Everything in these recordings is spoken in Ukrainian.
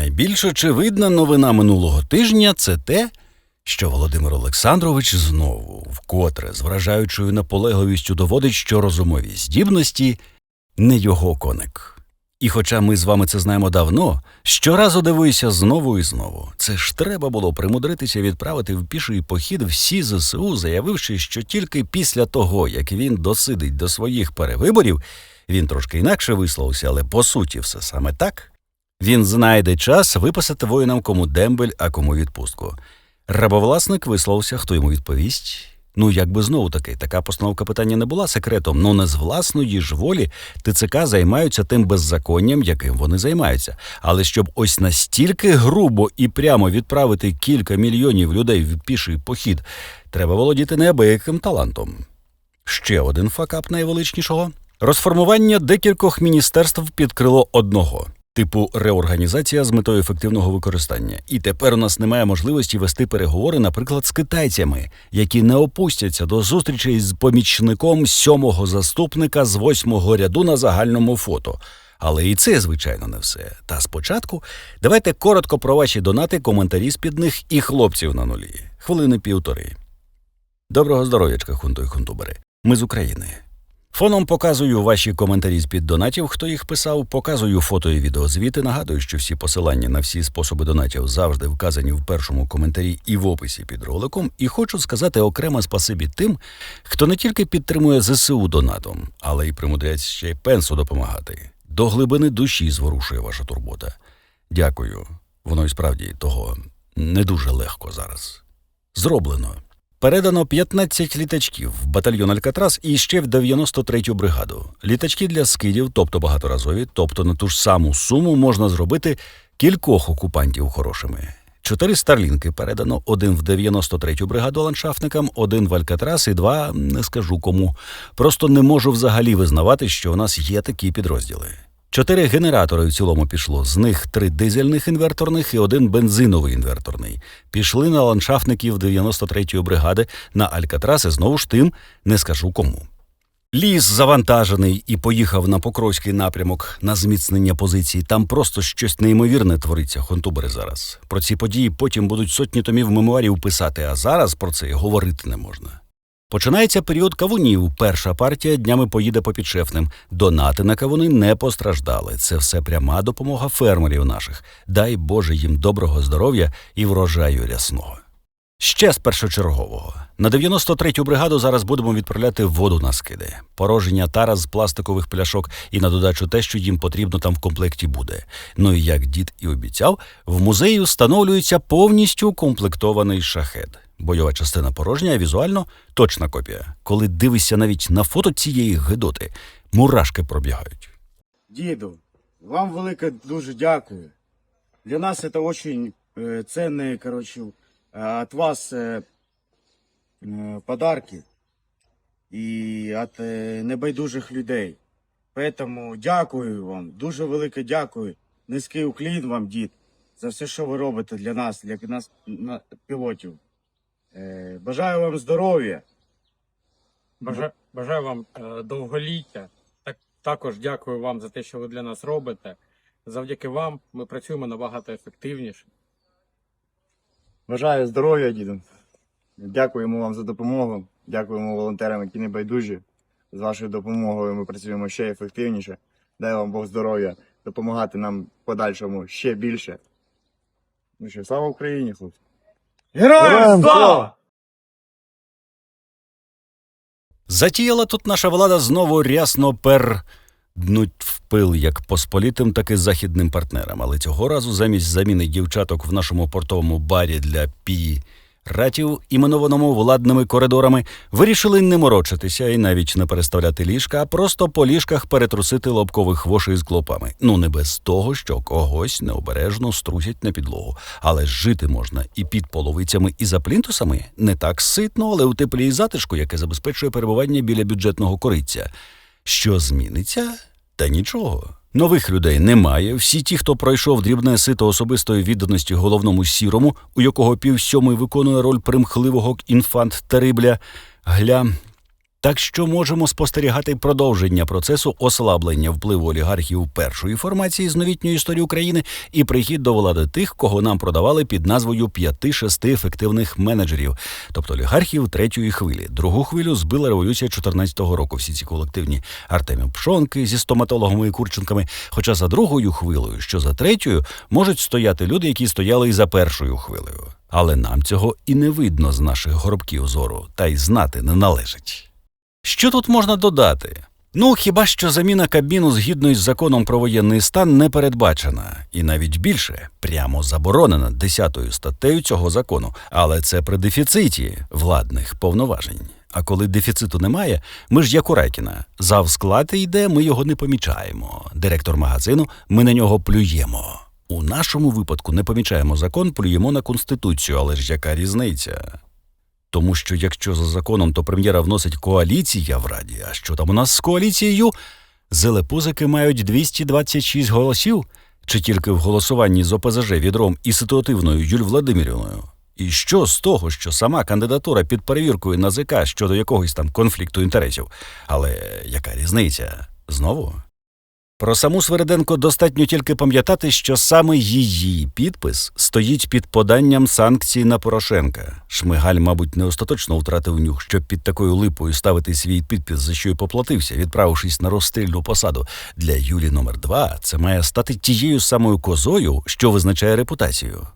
Найбільш очевидна новина минулого тижня це те, що Володимир Олександрович знову, вкотре, з вражаючою наполегливістю доводить, що розумові здібності не його коник. І хоча ми з вами це знаємо давно, щоразу дивуюся знову і знову. Це ж треба було примудритися відправити в піший похід всі ЗСУ, заявивши, що тільки після того, як він досидить до своїх перевиборів, він трошки інакше висловився, але по суті все саме так. Він знайде час виписати воїнам кому дембель, а кому відпустку. Рабовласник висловився, хто йому відповість. Ну, якби знову таки, така постановка питання не була секретом, ну не з власної ж волі ТЦК займаються тим беззаконням, яким вони займаються. Але щоб ось настільки грубо і прямо відправити кілька мільйонів людей в піший похід, треба володіти неабияким талантом. Ще один факап найвеличнішого розформування декількох міністерств під крило одного. Типу реорганізація з метою ефективного використання. І тепер у нас немає можливості вести переговори, наприклад, з китайцями, які не опустяться до зустрічей з помічником сьомого заступника з восьмого ряду на загальному фото. Але і це, звичайно, не все. Та спочатку давайте коротко про ваші донати, коментарі з під них і хлопців на нулі. Хвилини півтори. Доброго здоров'ячка, хунту і хунтубери. Ми з України. Фоном показую ваші коментарі з під донатів, хто їх писав, показую фото і відеозвіти. Нагадую, що всі посилання на всі способи донатів завжди вказані в першому коментарі і в описі під роликом. І хочу сказати окремо спасибі тим, хто не тільки підтримує ЗСУ донатом, але й примудряється ще й пенсу допомагати. До глибини душі зворушує ваша турбота. Дякую. Воно і справді того не дуже легко зараз. Зроблено. Передано 15 літачків в батальйон Алькатрас і ще в 93-ю бригаду. Літачки для скидів, тобто багаторазові, тобто на ту ж саму суму можна зробити кількох окупантів хорошими. Чотири старлінки передано: один в 93-ю бригаду ландшафтникам, один в Алькатрас і два не скажу кому. Просто не можу взагалі визнавати, що у нас є такі підрозділи. Чотири генератори в цілому пішло. З них три дизельних інверторних і один бензиновий інверторний. Пішли на ландшафтників 93-ї бригади на Алькатрас і знову ж тим не скажу кому. Ліс завантажений і поїхав на Покровський напрямок на зміцнення позицій. Там просто щось неймовірне твориться, хонтубери зараз. Про ці події потім будуть сотні томів мемуарів писати, а зараз про це й говорити не можна. Починається період кавунів. Перша партія днями поїде по підшефним. Донати на кавуни не постраждали. Це все пряма допомога фермерів наших. Дай Боже їм доброго здоров'я і врожаю рясного. Ще з першочергового. На 93-ю бригаду зараз будемо відправляти воду на скиди, пороження тара з пластикових пляшок і на додачу те, що їм потрібно там в комплекті буде. Ну і як дід і обіцяв, в музеї встановлюється повністю комплектований шахет. Бойова частина порожня, а візуально точна копія. Коли дивишся навіть на фото цієї гидоти, мурашки пробігають. Діду, вам велике дуже дякую. Для нас це дуже э, ценные, короче, э, от вас э, э, подарки і від э, небайдужих людей. Поэтому дякую вам, дуже велике дякую. Низький уклін вам, дід, за все, що ви робите для нас, для нас на- пілотів. Е, Бажаю вам здоров'я. Бажаю, бажаю вам е, довголіття. Так, також дякую вам за те, що ви для нас робите. Завдяки вам ми працюємо набагато ефективніше. Бажаю здоров'я, діду. Дякуємо вам за допомогу. Дякуємо волонтерам, які не байдужі. З вашою допомогою ми працюємо ще ефективніше. Дай вам Бог здоров'я, допомагати нам в подальшому ще більше. Ну що, слава Україні, хлопці! Героям слава! Затіяла тут наша влада знову рясно пер днуть в пил як посполітим, так і західним партнерам. Але цього разу замість заміни дівчаток в нашому портовому барі для пі ратів, іменованому владними коридорами, вирішили не морочитися і навіть не переставляти ліжка, а просто по ліжках перетрусити лобкових вошей з клопами. Ну не без того, що когось необережно струсять на підлогу. Але жити можна і під половицями, і за плінтусами не так ситно, але у теплі і затишку, яке забезпечує перебування біля бюджетного кориця. Що зміниться? Та нічого. Нових людей немає. Всі ті, хто пройшов дрібне сито особистої відданості головному сірому, у якого півсьомий виконує роль примхливого інфант Терибля, гля. Так що можемо спостерігати продовження процесу ослаблення впливу олігархів першої формації з новітньої історії України і прихід до влади тих, кого нам продавали під назвою п'яти-шести ефективних менеджерів, тобто олігархів третьої хвилі. Другу хвилю збила революція 14-го року. Всі ці колективні Артемі Пшонки зі стоматологами і Курченками. Хоча за другою хвилею, що за третьою, можуть стояти люди, які стояли і за першою хвилею. Але нам цього і не видно з наших горобків зору, та й знати не належить. Що тут можна додати? Ну, хіба що заміна Кабміну згідно із законом про воєнний стан не передбачена, і навіть більше прямо заборонена 10 статтею цього закону, але це при дефіциті владних повноважень. А коли дефіциту немає, ми ж як у Райкіна. Зав склад йде, ми його не помічаємо. Директор магазину, ми на нього плюємо. У нашому випадку не помічаємо закон, плюємо на конституцію, але ж яка різниця? Тому що якщо за законом, то прем'єра вносить коаліція в раді. А що там у нас з коаліцією? Зелепузики мають 226 голосів, чи тільки в голосуванні з ОПЗЖ відром і ситуативною Юль Владимирівною? І що з того, що сама кандидатура під перевіркою НАЗК щодо якогось там конфлікту інтересів? Але яка різниця? Знову? Про саму Свериденко достатньо тільки пам'ятати, що саме її підпис стоїть під поданням санкцій на Порошенка. Шмигаль, мабуть, не остаточно втратив нюх, щоб під такою липою ставити свій підпис, за що й поплатився, відправившись на розстрільну посаду. Для Юлі номер 2 це має стати тією самою козою, що визначає репутацію.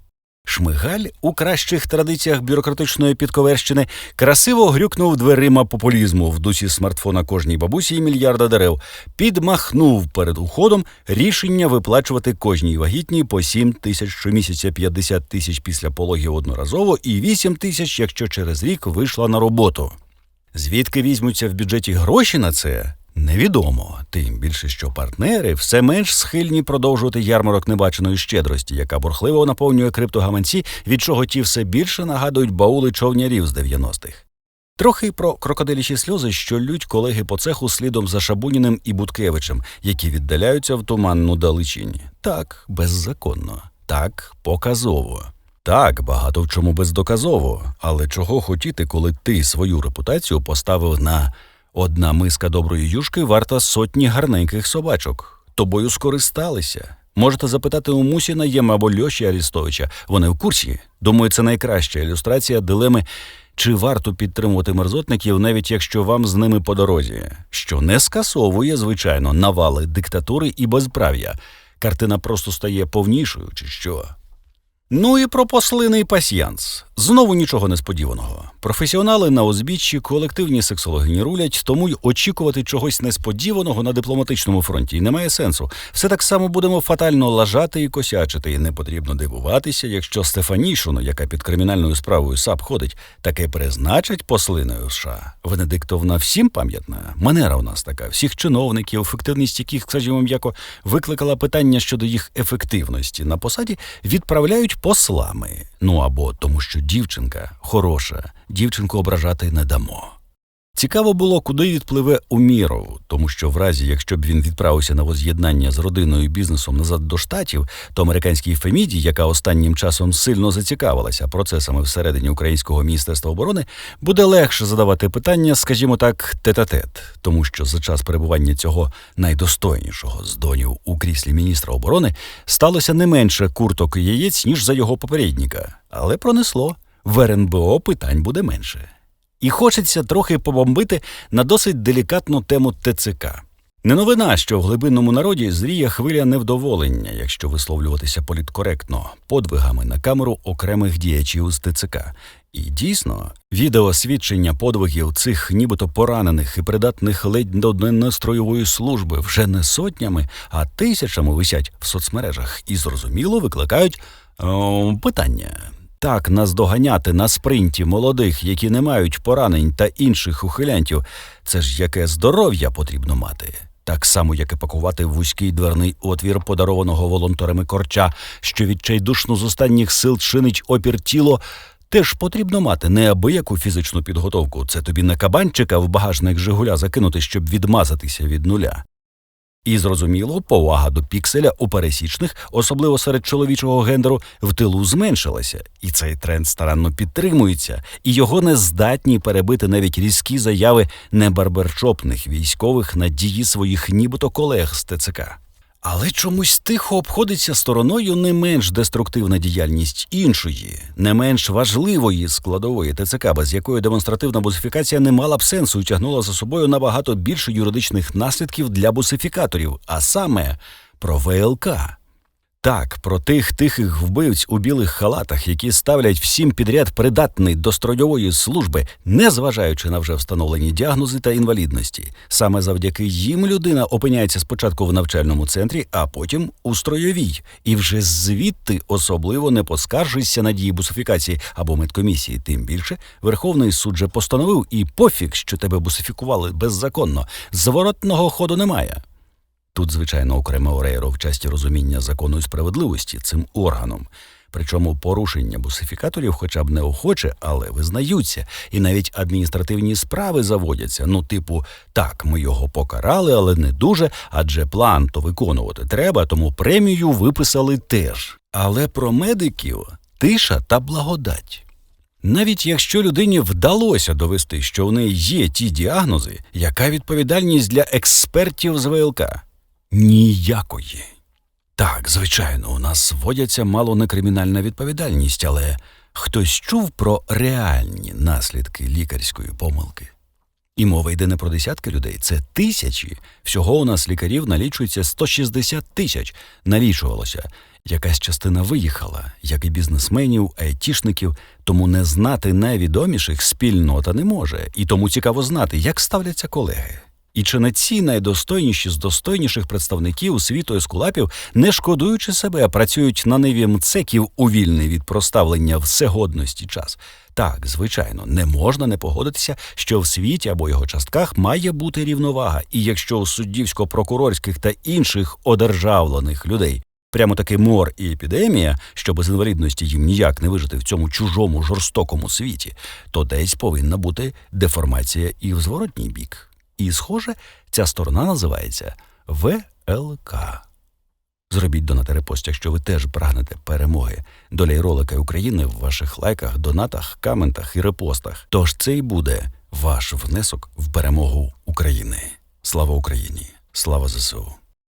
Шмигаль у кращих традиціях бюрократичної підковерщини красиво грюкнув дверима популізму в дусі смартфона кожній бабусі і мільярда дерев, підмахнув перед уходом рішення виплачувати кожній вагітній по 7 тисяч щомісяця, 50 тисяч після пологів одноразово і 8 тисяч, якщо через рік вийшла на роботу. Звідки візьмуться в бюджеті гроші на це? Невідомо, тим більше, що партнери все менш схильні продовжувати ярмарок небаченої щедрості, яка бурхливо наповнює криптогаманці, від чого ті все більше нагадують баули човнярів з 90-х. Трохи про крокодилічі сльози, що лють колеги по цеху слідом за Шабуніним і Буткевичем, які віддаляються в туманну далечінь. Так, беззаконно, так, показово. Так, багато в чому бездоказово, але чого хотіти, коли ти свою репутацію поставив на одна миска доброї юшки варта сотні гарненьких собачок. Тобою скористалися. Можете запитати у Мусіна Єма або Льоші Арістовича. Вони в курсі. Думаю, це найкраща ілюстрація дилеми, чи варто підтримувати мерзотників, навіть якщо вам з ними по дорозі, що не скасовує, звичайно, навали диктатури і безправ'я. Картина просто стає повнішою, чи що. Ну і про послиний пасьянс. Знову нічого несподіваного. Професіонали на узбіччі, колективні сексологині рулять, тому й очікувати чогось несподіваного на дипломатичному фронті немає сенсу. Все так само будемо фатально лажати і косячити, і не потрібно дивуватися, якщо Стефанішину, яка під кримінальною справою САП ходить, таке призначать послиною США. Венедиктовна всім пам'ятна. Манера у нас така. Всіх чиновників, ефективність яких, скажімо м'яко, викликала питання щодо їх ефективності на посаді, відправляють послами. Ну або тому, що дівчинка хороша, дівчинку ображати не дамо. Цікаво було, куди відпливе Уміров, тому що в разі, якщо б він відправився на воз'єднання з родиною і бізнесом назад до штатів, то американській Феміді, яка останнім часом сильно зацікавилася процесами всередині українського міністерства оборони, буде легше задавати питання, скажімо так, тет-а-тет, тому що за час перебування цього найдостойнішого з донів у кріслі міністра оборони сталося не менше курток і яєць, ніж за його попередника, але пронесло. В РНБО питань буде менше. І хочеться трохи побомбити на досить делікатну тему ТЦК. Не новина, що в глибинному народі зріє хвиля невдоволення, якщо висловлюватися політкоректно, подвигами на камеру окремих діячів з ТЦК. І дійсно, відеосвідчення подвигів цих нібито поранених і придатних ледь до нестроєвої служби вже не сотнями, а тисячами висять в соцмережах і зрозуміло викликають о, питання. Так наздоганяти на спринті молодих, які не мають поранень та інших ухилянтів, це ж яке здоров'я потрібно мати. Так само, як і пакувати вузький дверний отвір подарованого волонтерами корча, що відчайдушно з останніх сил чинить опір тіло, теж потрібно мати неабияку фізичну підготовку. Це тобі не кабанчика в багажник Жигуля закинути, щоб відмазатися від нуля. І зрозуміло, повага до пікселя у пересічних, особливо серед чоловічого гендеру, в тилу зменшилася, і цей тренд старанно підтримується, і його не здатні перебити навіть різкі заяви небарберчопних військових на дії своїх нібито колег з ТЦК. Але чомусь тихо обходиться стороною не менш деструктивна діяльність іншої, не менш важливої складової ТЦК, без якої демонстративна бусифікація не мала б сенсу і тягнула за собою набагато більше юридичних наслідків для бусифікаторів, а саме про ВЛК. Так, про тих тихих вбивць у білих халатах, які ставлять всім підряд придатний до строєвої служби, незважаючи на вже встановлені діагнози та інвалідності. Саме завдяки їм людина опиняється спочатку в навчальному центрі, а потім у строєвій, і вже звідти особливо не поскаржишся на дії бусифікації або медкомісії. Тим більше Верховний суд же постановив і пофіг, що тебе бусифікували беззаконно. Зворотного ходу немає. Тут, звичайно, окреме Орейро в часті розуміння закону і справедливості цим органом. Причому порушення бусифікаторів хоча б неохоче, але визнаються, і навіть адміністративні справи заводяться. Ну, типу, так, ми його покарали, але не дуже, адже план то виконувати треба, тому премію виписали теж. Але про медиків тиша та благодать. Навіть якщо людині вдалося довести, що в неї є ті діагнози, яка відповідальність для експертів з ВЛК? Ніякої. Так, звичайно, у нас вводяться мало не кримінальна відповідальність, але хтось чув про реальні наслідки лікарської помилки. І мова йде не про десятки людей, це тисячі. Всього у нас лікарів налічується 160 тисяч. Налічувалося. Якась частина виїхала, як і бізнесменів, айтішників, тому не знати найвідоміших спільнота не може, і тому цікаво знати, як ставляться колеги. І чи не ці найдостойніші з достойніших представників світу ескулапів, не шкодуючи себе, працюють на ниві мцеків у вільний від проставлення всегодності час? Так, звичайно, не можна не погодитися, що в світі або його частках має бути рівновага, і якщо у суддівсько-прокурорських та інших одержавлених людей прямо таки мор і епідемія, що без інвалідності їм ніяк не вижити в цьому чужому жорстокому світі, то десь повинна бути деформація і в зворотній бік. І, схоже, ця сторона називається ВЛК. Зробіть донат репост, якщо ви теж прагнете перемоги доля ролика України в ваших лайках, донатах, коментах і репостах. Тож це й буде ваш внесок в перемогу України. Слава Україні! Слава ЗСУ!